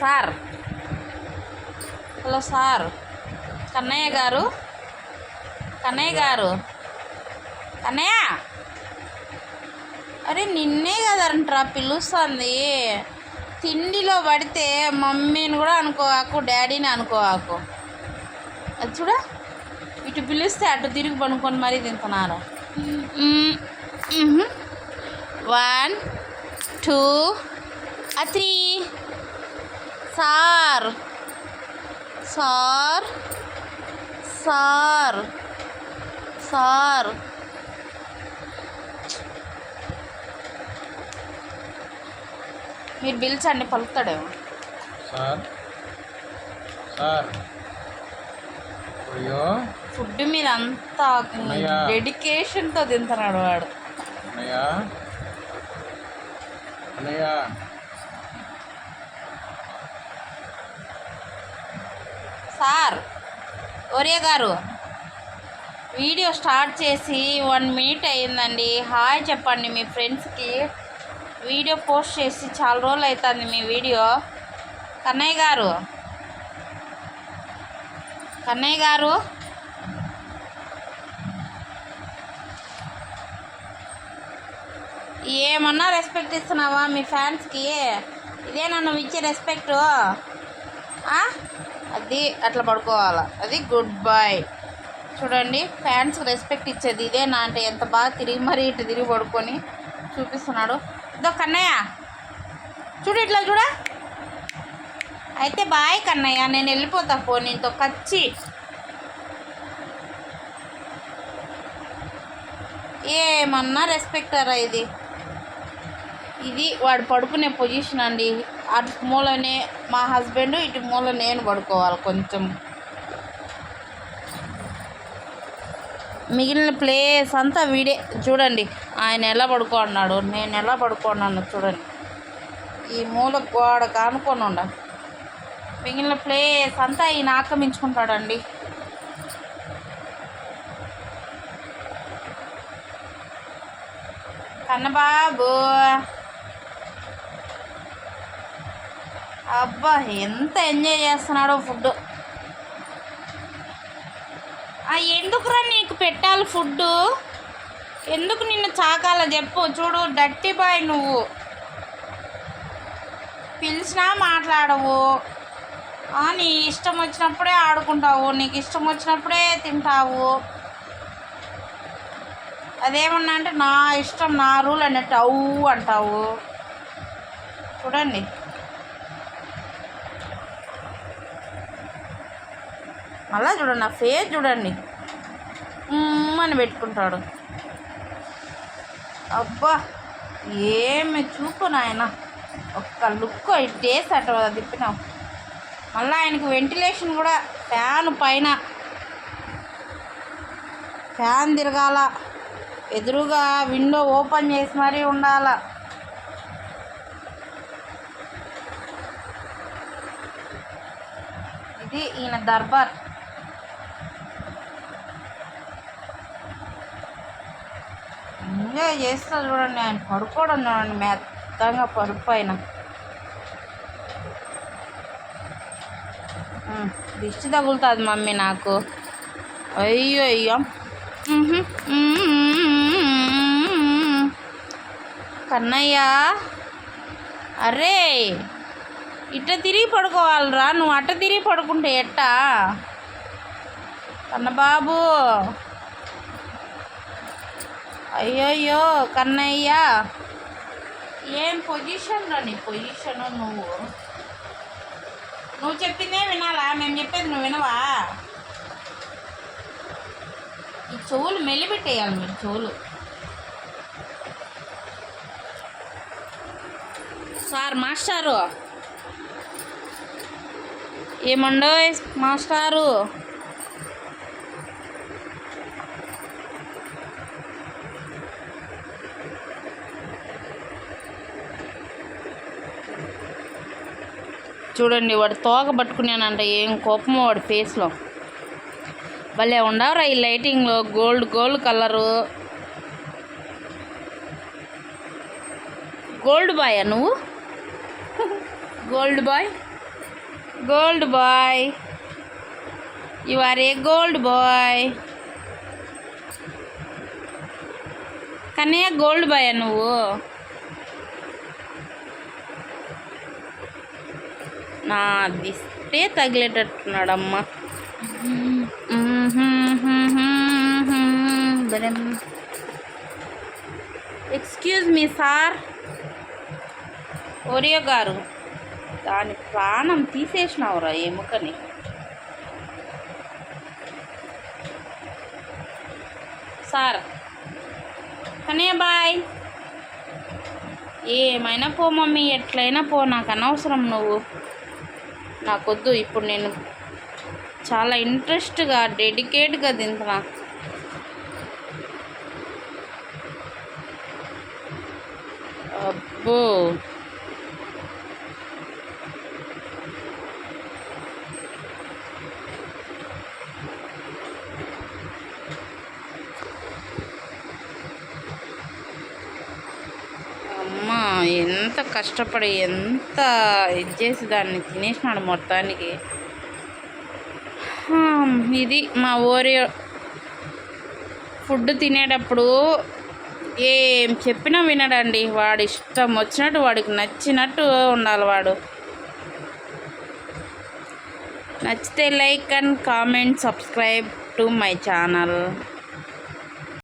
Sir. Hello sir. Kannayya గారు. కన్నయ్య గారు. కన్నయ్య. అరే నిన్నే కదంట్రా పిలుస్తుంది. తిండిలో పడితే మమ్మీని కూడా అనుకోవాకు డాడీని అనుకోవాకు. అది చూడ. ఇటు పిలిస్తే అటు తిరిగి పనుకొని మరీ తింటున్నారు. One two three. Sir. Sir. Sir. Sir. మీరు పిలిచండి పలుకుతాడేమో. సార్. సార్. అయ్యో. ఫుడ్ మీద అంతా. డెడికేషన్తో తింటున్నాడు వాడు. అన్నయ్య. అన్నయ్య. సార్. ఒరే గారు వీడియో స్టార్ట్ చేసి వన్ మినిట్ అయ్యిందండి. హాయ్ చెప్పండి మీ ఫ్రెండ్స్కి. వీడియో పోస్ట్ చేసి చాలా రోజులు అవుతుంది మీ వీడియో. కన్నయ్య గారు కన్నయ్య గారు. ఏమన్నా రెస్పెక్ట్ ఇస్తున్నావా మీ ఫ్యాన్స్కి ఇదే నన్ను ఇచ్చే రెస్పెక్టు అది అట్లా పడుకోవాలి. అది గుడ్ బాయ్ చూడండి ఫ్యాన్స్ రెస్పెక్ట్ ఇచ్చేది ఇదే నా అంటే ఎంత బాగా తిరిగి మరీ ఇటు తిరిగి పడుకొని చూపిస్తున్నాడు. ఇదో కన్నయ్య. చూడు ఇట్లా చూడ. అయితే బాయ్ కన్నయ్య నేను వెళ్ళిపోతా ఫోన్ నీతో కచ్చి. ఏమన్నా రెస్పెక్టరా ఇది. ఇది వాడు పడుకునే పొజిషన్ అండి. అటు మూలనే మా హస్బెండ్ ఇటు మూల నేను పడుకోవాలి కొంచెం. మిగిలిన ప్లేస్ అంతా వీడే. చూడండి ఆయన ఎలా పడుకోన్నాడు నేను ఎలా పడుకోన్నాను చూడండి. ఈ మూల గోడ కానుకొని ఉండ. మిగిలిన ప్లేస్ అంతా ఈయన ఆక్రమించుకుంటాడండి. కన్నబాబు! అబ్బా ఎంత ఎంజాయ్ చేస్తున్నాడో ఫుడ్ ఎందుకురా నీకు పెట్టాలి ఫుడ్ ఎందుకు నిన్ను చాకాల చెప్పు? చూడు డట్టి బాయ్ నువ్వు. పిలిచినా మాట్లాడవు. నీ ఇష్టం వచ్చినప్పుడే ఆడుకుంటావు. నీకు ఇష్టం వచ్చినప్పుడే తింటావు. అదేమన్నా అంటే నా ఇష్టం నా రూల్ అన్నట్టు అవు అంటావు. చూడండి. మళ్ళీ చూడండి నా ఫేస్ చూడండి. అని పెట్టుకుంటాడు. అబ్బా ఏమి చూపు నాయన. ఒక్క లుక్ డేస్ అట తిప్పినావు. మళ్ళీ ఆయనకు వెంటిలేషన్ కూడా ఫ్యాన్ పైన. ఫ్యాన్ తిరగాల. ఎదురుగా విండో ఓపెన్ చేసి మరీ ఉండాల. ఇది ఈయన దర్బార్. ఎంజాయ్ చేస్తా చూడండి ఆయన పడుకోవడం చూడండి మెత్తంగా పరుపు పైన. దిష్టి తగులుతుంది మమ్మీ నాకు. అయ్యో అయ్యో. కన్నయ్య. అరే ఇట్ట తిరిగి పడుకోవాలిరా. నువ్వు అట్ట తిరిగి పడుకుంటే ఎట్టా? కన్నబాబు. అయ్యయ్యో కన్నయ్య. ఏం పొజిషన్ రా నీ పొజిషన్ నువ్వు? నువ్వు చెప్పిందే వినాలా? మేము చెప్పేది నువ్వు వినవా? ఈ చెవులు మెల్లిపెట్టేయాలి మీరు చెవులు. సార్ మాస్టారు. ఏముండో మాస్టారు? చూడండి వాడు తోక పట్టుకున్నానంట ఏం కోపమో వాడి ఫేస్లో. భలే ఉండవరా ఈ లైటింగ్లో gold gold colour. Gold boy నువ్వు? Gold boy? Gold boy. You are a gold boy. Kannayya gold boy నువ్వు? నా దిస్తే తగిలేటట్టున్నాడమ్మా. ఎక్స్క్యూజ్ మీ సార్ ఒరియో గారు దాని ప్రాణం తీసేసినావురా ఎముకని. సార్ కనే బాయ్. ఏమైనా పో మమ్మీ ఎట్లయినా పో నాకు అనవసరం నువ్వు. నాకొద్దు ఇప్పుడు నేను చాలా ఇంట్రెస్ట్గా డెడికేట్గా తింటున్నా. అబ్బో అమ్మ ఎంత కష్టపడి ఎంత ఇది చేసి దాన్ని తినేసినాడు మొత్తానికి. ఇది మా ఓరియో ఫుడ్ తినేటప్పుడు ఏం చెప్పినా వినడండి. వాడి ఇష్టం వచ్చినట్టు వాడికి నచ్చినట్టు ఉండాలి వాడు. నచ్చితే like and comment subscribe to my channel.